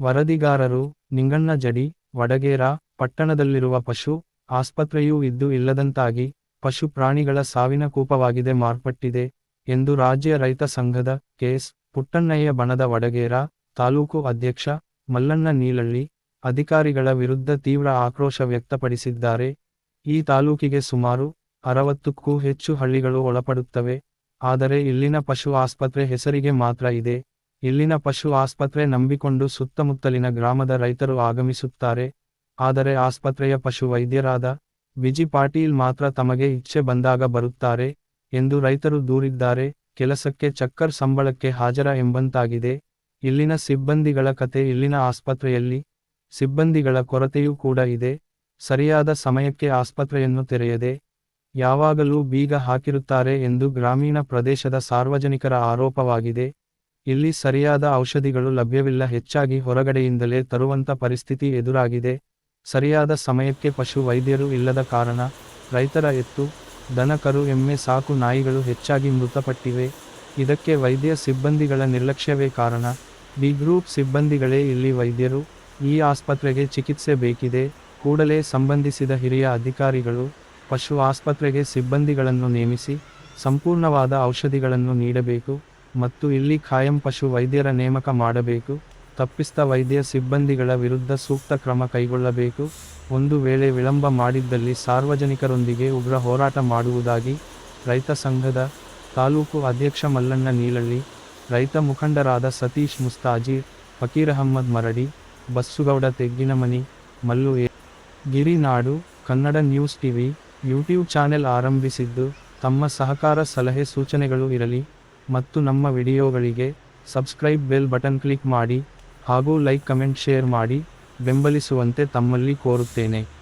ವರದಿಗಾರರು, ನಿಂಗಣ್ಣ ಜಡಿ, ವಡಗೇರ, ಪಟ್ಟಣದಲ್ಲಿರುವ ಪಶು, ಆಸ್ಪತ್ರೆಯೂ ಇದ್ದು ಇಲ್ಲದಂತಾಗಿ ಪಶು ಪ್ರಾಣಿಗಳ ಸಾವಿನ ಕೂಪವಾಗಿದೆ ಮಾರ್ಪಟ್ಟಿದೆ ಎಂದು ರಾಜ್ಯ ರೈತ ಸಂಘದ ಕೆಎಸ್ ಪುಟ್ಟಣ್ಣಯ್ಯ ಬಣದ ವಡಗೇರ, ತಾಲೂಕು ಅಧ್ಯಕ್ಷ, ಮಲ್ಲಣ್ಣ ನೀಲಳ್ಳಿ, ಅಧಿಕಾರಿಗಳ ವಿರುದ್ಧ ತೀವ್ರ ಆಕ್ರೋಶ ವ್ಯಕ್ತಪಡಿಸಿದ್ದಾರೆ. ಈ ತಾಲೂಕಿಗೆ ಸುಮಾರು ಅರವತ್ತಕ್ಕೂ ಹೆಚ್ಚು ಹಳ್ಳಿಗಳು ಒಳಪಡುತ್ತವೆ, ಆದರೆ ಇಲ್ಲಿನ ಪಶು ಆಸ್ಪತ್ರೆ ಹೆಸರಿಗೆ ಮಾತ್ರ ಇದೆ. ಇಲ್ಲಿನ ಪಶು ಆಸ್ಪತ್ರೆ ನಂಬಿಕೊಂಡು ಸುತ್ತಮುತ್ತಲಿನ ಗ್ರಾಮದ ರೈತರು ಆಗಮಿಸುತ್ತಾರೆ. ಆದರೆ ಆಸ್ಪತ್ರೆಯ ಪಶು ವೈದ್ಯರಾದ ವಿಜಿ ಪಾಟೀಲ್ ಮಾತ್ರ ತಮಗೆ ಇಚ್ಛೆ ಬಂದಾಗ ಬರುತ್ತಾರೆ ಎಂದು ರೈತರು ದೂರಿದ್ದಾರೆ. ಕೆಲಸಕ್ಕೆ ಚಕ್ಕರ್ ಸಂಬಳಕ್ಕೆ ಹಾಜರ ಎಂಬಂತಾಗಿದೆ. ಇಲ್ಲಿನ ಸಿಬ್ಬಂದಿಗಳ ಕತೆ ಇಲ್ಲಿನ ಆಸ್ಪತ್ರೆಯಲ್ಲಿ ಸಿಬ್ಬಂದಿಗಳ ಕೊರತೆಯೂ ಕೂಡ ಇದೆ. ಸರಿಯಾದ ಸಮಯಕ್ಕೆ ಆಸ್ಪತ್ರೆಯನ್ನು ತೆರೆಯದೆ ಯಾವಾಗಲೂ ಬೀಗ ಹಾಕಿರುತ್ತಾರೆ ಎಂದು ಗ್ರಾಮೀಣ ಪ್ರದೇಶದ ಸಾರ್ವಜನಿಕರ ಆರೋಪವಾಗಿದೆ. ಇಲ್ಲಿ ಸರಿಯಾದ ಔಷಧಿಗಳು ಲಭ್ಯವಿಲ್ಲ. ಹೆಚ್ಚಾಗಿ ಹೊರಗಡೆಯಿಂದಲೇ ತರುವಂತ ಪರಿಸ್ಥಿತಿ ಎದುರಾಗಿದೆ. ಸರಿಯಾದ ಸಮಯಕ್ಕೆ ಪಶು ವೈದ್ಯರು ಇಲ್ಲದ ಕಾರಣ ರೈತರ ಎತ್ತು ದನಕರು ಎಮ್ಮೆ, ಸಾಕು, ನಾಯಿಗಳು ಹೆಚ್ಚಾಗಿ ಮೃತಪಟ್ಟಿವೆ. ಇದಕ್ಕೆ ವೈದ್ಯ ಸಿಬ್ಬಂದಿಗಳ ನಿರ್ಲಕ್ಷ್ಯವೇ ಕಾರಣ. ಬಿ ಗ್ರೂಪ್ ಸಿಬ್ಬಂದಿಗಳೇ ಇಲ್ಲಿ ವೈದ್ಯರು. ಈ ಆಸ್ಪತ್ರೆಗೆ ಚಿಕಿತ್ಸೆ ಬೇಕಿದೆ. ಕೂಡಲೇ ಸಂಬಂಧಿಸಿದ ಹಿರಿಯ ಅಧಿಕಾರಿಗಳು ಪಶು ಆಸ್ಪತ್ರೆಗೆ ಸಿಬ್ಬಂದಿಗಳನ್ನು ನೇಮಿಸಿ ಸಂಪೂರ್ಣವಾದ ಔಷಧಿಗಳನ್ನು ನೀಡಬೇಕು. ಮತ್ತು ಇಲ್ಲಿ ಖಾಯಂ ಪಶು ವೈದ್ಯರ ನೇಮಕ ಮಾಡಬೇಕು. ತಪ್ಪಿಸ್ತ ವೈದ್ಯ ಸಿಬ್ಬಂದಿಗಳ ವಿರುದ್ಧ ಸೂಕ್ತ ಕ್ರಮ ಕೈಗೊಳ್ಳಬೇಕು. ಒಂದು ವೇಳೆ ವಿಳಂಬ ಮಾಡಿದ್ದಲ್ಲಿ ಸಾರ್ವಜನಿಕರೊಂದಿಗೆ ಉಗ್ರ ಹೋರಾಟ ಮಾಡುವುದಾಗಿ ರೈತ ಸಂಘದ ತಾಲೂಕು ಅಧ್ಯಕ್ಷ ಮಲ್ಲಣ್ಣ ನೀಲಳ್ಳಿ, ರೈತ ಮುಖಂಡರಾದ Satish Mustaji, Fakir Ahmed Maradi, Bassugouda Tegginamani, Mallu A. Girinadu, Kannada news TV, YouTube channel ಆರಂಭಿಸಿದ್ದು, ತಮ್ಮ ಸಹಕಾರ ಸಲಹೆ ಸೂಚನೆಗಳು ಇರಲಿ. ಮತ್ತು ನಮ್ಮ ವಿಡಿಯೋಗಳಿಗೆ ಸಬ್ಸ್ಕ್ರೈಬ್ ಬೆಲ್ ಬಟನ್ ಕ್ಲಿಕ್ ಮಾಡಿ ಹಾಗೂ ಲೈಕ್, ಕಮೆಂಟ್, ಶೇರ್ ಮಾಡಿ ಬೆಂಬಲಿಸುವಂತೆ ತಮ್ಮಲ್ಲಿ ಕೋರುತ್ತೇನೆ.